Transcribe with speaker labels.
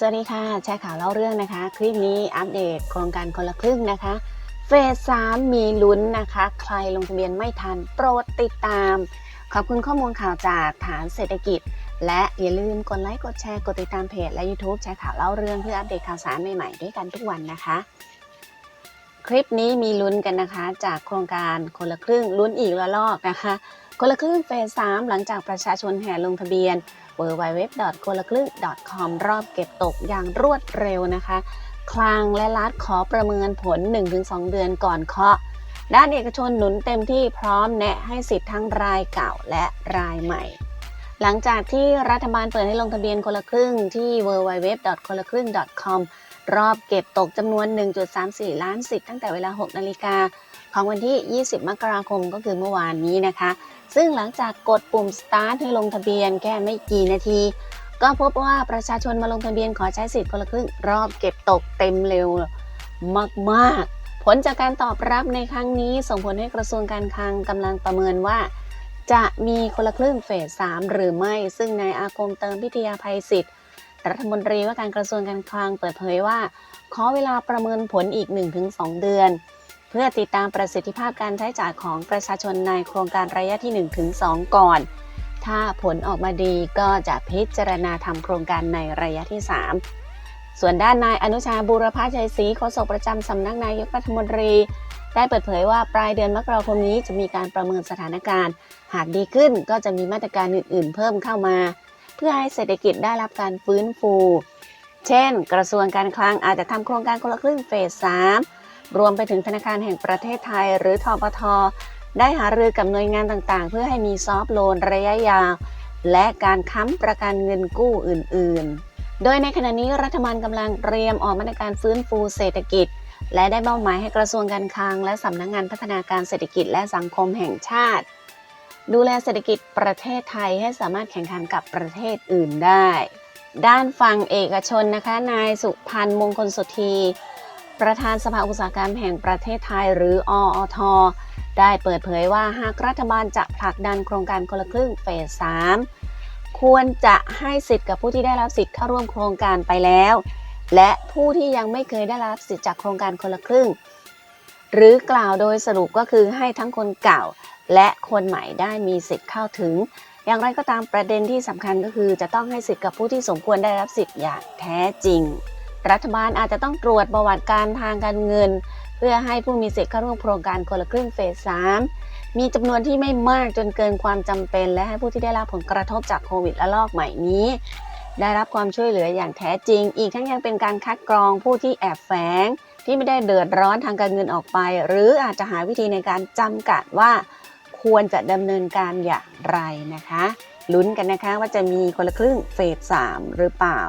Speaker 1: สวัสดีค่ะ แชร์ข่าวเล่าเรื่องนะคะ คลิปนี้อัปเดตโครงการคนละครึ่งนะคะ เฟสสามมีลุ้นนะคะ ใครลงทะเบียนไม่ทันโปรดติดตาม ขอบคุณข้อมูลข่าวจากฐานเศรษฐกิจ และอย่าลืมกดไลค์กดแชร์กดติดตามเพจและ YouTube แชร์ข่าวเล่าเรื่องเพื่ออัปเดตข่าวสารใหม่ๆด้วยกันทุกวันนะคะ คลิปนี้มีลุ้นกันนะคะ จากโครงการคนละครึ่งลุ้นอีกละลอกนะคะ คนละครึ่งเฟสสามหลังจากประชาชนแห่ลงทะเบียน w w w คนละครึ่ง .com รอบเก็บตกอย่างรวดเร็วนะคะ คลังและรัฐขอประเมินผล 1-2 เดือนก่อนเคาะ ด้านเอกชนหนุนเต็มที่พร้อมแนะให้สิทธิ์ทั้งรายเก่าและรายใหม่ หลังจากที่รัฐบาลเปิดให้ลงทะเบียนคนละครึ่งที่ w w w คนละครึ่ง .com รอบเก็บตกจำนวน 1.34 ล้านสิทธิ์ตั้งแต่เวลา 6 นาฬิกา ของวันที่ 20 มกราคมก็คือเมื่อวานนี้นะคะ ซึ่งหลังจากกดปุ่ม start ให้ลงทะเบียนแค่ไม่กี่นาที ก็พบว่าประชาชนมาลงทะเบียนขอใช้สิทธิ์คนละครึ่งรอบเก็บตกเต็มเร็วมากๆ ผลจากการตอบรับในครั้งนี้ส่งผลให้กระทรวงการคลังกำลังประเมินว่า จะมีคนละครึ่งเฟส 3 หรือไม่ ซึ่งนายอาคมเติมพิทยาภัยศิษย์ รัฐมนตรีว่าการกระทรวงการคลังเปิดเผยว่า ขอเวลาประเมินผลอีก 1-2 เดือน เพื่อติดตามประสิทธิภาพการใช้จ่ายของประชาชนในโครงการระยะที่ 1-2 ก่อน ถ้าผลออกมาดีก็จะพิจารณาทำโครงการในระยะที่ 3 ส่วนด้านนายอนุชาบูรพาชัยศรีโฆษกประจำสำนักนายกรัฐมนตรีได้เปิดเผยว่าปลายเดือนมกราคมนี้จะมีการประเมินสถานการณ์ หากดีขึ้นก็จะมีมาตรการอื่น ๆ เพิ่มเข้ามา เพื่อให้เศรษฐกิจได้รับการฟื้นฟู เช่น กระทรวงการคลังอาจจะทำโครงการคนละครึ่งเฟส 3 รวมไปถึงธนาคารแห่งประเทศไทย หรือทปทได้หารือกับหน่วยงานต่างๆ เพื่อให้มีซอฟต์โลนระยะยาว และการค้ำประกันเงินกู้อื่นๆ โดยในขณะนี้รัฐบาลกำลังเตรียมออกมาตรการฟื้นฟูเศรษฐกิจ และได้มอบหมายให้กระทรวงการคลัง และสำนักงานพัฒนาการเศรษฐกิจและสังคมแห่งชาติ ดูแลเศรษฐกิจประเทศไทยให้สามารถแข่งขันกับประเทศอื่นได้ ด้านฝั่งเอกชนนะคะ นายสุพันธ์มงคลสุธีประธานสภาอุตสาหกรรมแห่งประเทศไทยหรือออทได้เปิดเผยว่าหากรัฐบาลจะผลักดันโครงการคนละครึ่งเฟส 3 ควรจะให้สิทธิ์กับผู้ที่ได้รับสิทธิ์เข้าร่วมโครงการไปแล้ว และผู้ที่ยังไม่เคยได้รับสิทธิ์จากโครงการคนละครึ่ง หรือกล่าวโดยสรุปก็คือให้ทั้งคนเก่า และคนใหม่ได้มีสิทธิ์เข้าถึง อย่างไรก็ตามประเด็นที่สำคัญก็คือจะต้องให้สิทธิ์กับผู้ที่สมควรได้รับสิทธิ์อย่างแท้จริง รัฐบาลอาจจะต้องตรวจประวัติการทางการเงิน เพื่อให้ผู้มีสิทธิ์เข้าร่วมโครงการคนละครึ่งเฟส 3 มีจำนวนที่ไม่มากจนเกินความจำเป็น และให้ผู้ที่ได้รับผลกระทบจากโควิดระลอกใหม่นี้ ได้รับความช่วยเหลืออย่างแท้จริง อีกทั้งยังเป็นการคัดกรองผู้ที่แอบแฝงที่ไม่ได้เดือดร้อนทางการเงินออกไป หรืออาจจะหาวิธีในการจำกัดว่า ควรจะดำเนินการอย่างไรนะคะ ลุ้นกันนะคะว่าจะมีคนละครึ่งเฟส3หรือเปล่า